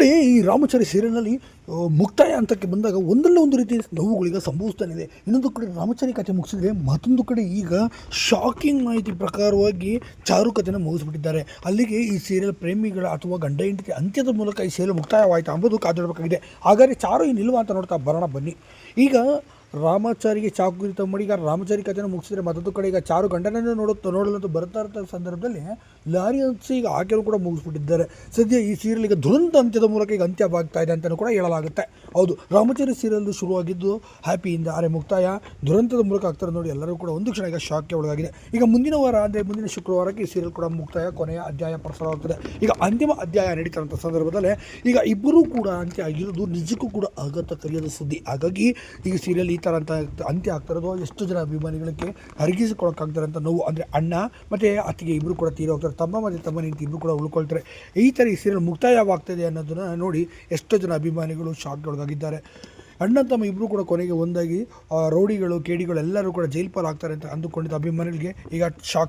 ನೋಡಿ, ಈ ರಾಮಚಾರಿ ಸೀರಿಯಲ್ನಲ್ಲಿ ಮುಕ್ತಾಯ ಹಂತಕ್ಕೆ ಬಂದಾಗ ಒಂದಲ್ಲ ಒಂದು ರೀತಿ ನೋವುಗಳಿಗೆ ಸಂಭವಿಸ್ತಾನೆ ಇದೆ. ಇನ್ನೊಂದು ಕಡೆ ರಾಮಚಾರಿ ಕಥೆ ಮುಗಿಸಿದ್ರೆ ಮತ್ತೊಂದು ಕಡೆ ಈಗ ಶಾಕಿಂಗ್ ಮಾಹಿತಿ ಪ್ರಕಾರವಾಗಿ ಚಾರು ಕಥೆನ ಮುಗಿಸ್ಬಿಟ್ಟಿದ್ದಾರೆ. ಅಲ್ಲಿಗೆ ಈ ಸೀರಿಯಲ್ ಪ್ರೇಮಿಗಳ ಅಥವಾ ಗಂಡ ಹೆಂಡತಿ ಅಂತ್ಯದ ಮೂಲಕ ಈ ಸೀರಿಯಲ್ ಮುಕ್ತಾಯವಾಯಿತು ಅಂಬುದು ಕಾದಿಡಬೇಕಾಗಿದೆ ಹಾಗಾದರೆ ಚಾರು ಇನ್ನಿಲ್ವ ಅಂತ ನೋಡ್ತಾ ಬರೋಣ ಬನ್ನಿ. ಈಗ ರಾಮಾಚಾರಿಗೆ ಚಾಕು ಕುರಿತ ಮಾಡಿ ಈಗ ರಾಮಚಾರಿ ಕಥೆನ ಮುಗಿಸಿದ್ರೆ ಮತ್ತೊಂದು ಕಡೆ ಈಗ ಚಾರು ಗಂಡನನ್ನು ನೋಡುತ್ತ ನೋಡಲು ಬರ್ತಾ ಇರ್ತ ಸಂದರ್ಭದಲ್ಲಿ ಲಾರಿ ಅನ್ಸಿ ಈಗ ಆಕೆಯೂ ಕೂಡ ಮುಗಿಸ್ಬಿಟ್ಟಿದ್ದಾರೆ. ಸದ್ಯ ಈ ಸೀರಿಯಲ್ ಈಗ ದುರಂತ ಅಂತ್ಯದ ಮೂಲಕ ಈಗ ಅಂತ್ಯವಾಗ್ತಾ ಇದೆ ಅಂತಲೂ ಕೂಡ ಹೇಳಲಾಗುತ್ತೆ. ಹೌದು, ರಾಮಚಾರಿ ಸೀರಿಯಲ್ ಶುರುವಾಗಿದ್ದು ಹ್ಯಾಪಿಯಿಂದ ಆದರೆ ಮುಕ್ತಾಯ ದುರಂತದ ಮೂಲಕ ಆಗ್ತಾರೆ ನೋಡಿ ಎಲ್ಲರೂ ಕೂಡ ಒಂದು ಕ್ಷಣ ಈಗ ಶಾಕ್ಗೆ ಒಳಗಾಗಿದೆ. ಈಗ ಮುಂದಿನ ವಾರ ಅಂದರೆ ಮುಂದಿನ ಶುಕ್ರವಾರಕ್ಕೆ ಈ ಸೀರಿಯಲ್ ಕೂಡ ಮುಕ್ತಾಯ ಕೊನೆಯ ಅಧ್ಯಾಯ ಪ್ರಸಾರವಾಗ್ತದೆ. ಈಗ ಅಂತಿಮ ಅಧ್ಯಾಯ ನಡೀತಾರಂಥ ಸಂದರ್ಭದಲ್ಲಿ ಈಗ ಇಬ್ಬರೂ ಕೂಡ ಅಂತ್ಯ ಆಗಿರೋದು ನಿಜಕ್ಕೂ ಕೂಡ ಆಗತ್ತ ಕಲಿಯೋದು ಸುದ್ದಿ. ಹಾಗಾಗಿ ಈಗ ಸೀರಿಯಲ್ ಥರ ಅಂತ ಅಂತ್ಯ ಆಗ್ತಾ ಇರೋದು ಎಷ್ಟು ಜನ ಅಭಿಮಾನಿಗಳಿಗೆ ಅರಗಿಸಿಕೊಳ್ಳೋಕ್ಕಾಗ್ತಾರೆ ಅಂತ ನೋವು. ಅಂದರೆ ಅಣ್ಣ ಮತ್ತು ಅತ್ತಿಗೆ ಇಬ್ಬರು ಕೂಡ ತೀರ ಹೋಗ್ತಾರೆ. ತಮ್ಮ ಮತ್ತು ತಮ್ಮ ನಿಂತು ಇಬ್ಬರು ಕೂಡ ಉಳ್ಕೊಳ್ತಾರೆ. ಈ ಥರ ಈ ಸೀರಿಯಲ್ ಮುಕ್ತಾಯವಾಗ್ತದೆ ಅನ್ನೋದನ್ನು ನೋಡಿ ಎಷ್ಟು ಜನ ಅಭಿಮಾನಿಗಳು ಶಾಕ್ಗೆ ಒಳಗಾಗಿದ್ದಾರೆ. ಅಣ್ಣ ತಮ್ಮ ಇಬ್ಬರು ಕೂಡ ಕೊನೆಗೆ ಒಂದಾಗಿ ರೌಡಿಗಳು, ಕೇಡಿಗಳು ಎಲ್ಲರೂ ಕೂಡ ಜೈಲ್ ಪಾಲಾಗ್ತಾರೆ ಅಂತ ಅಂದುಕೊಂಡಿದ್ದ ಅಭಿಮಾನಿಗಳಿಗೆ ಈಗ ಶಾಕ್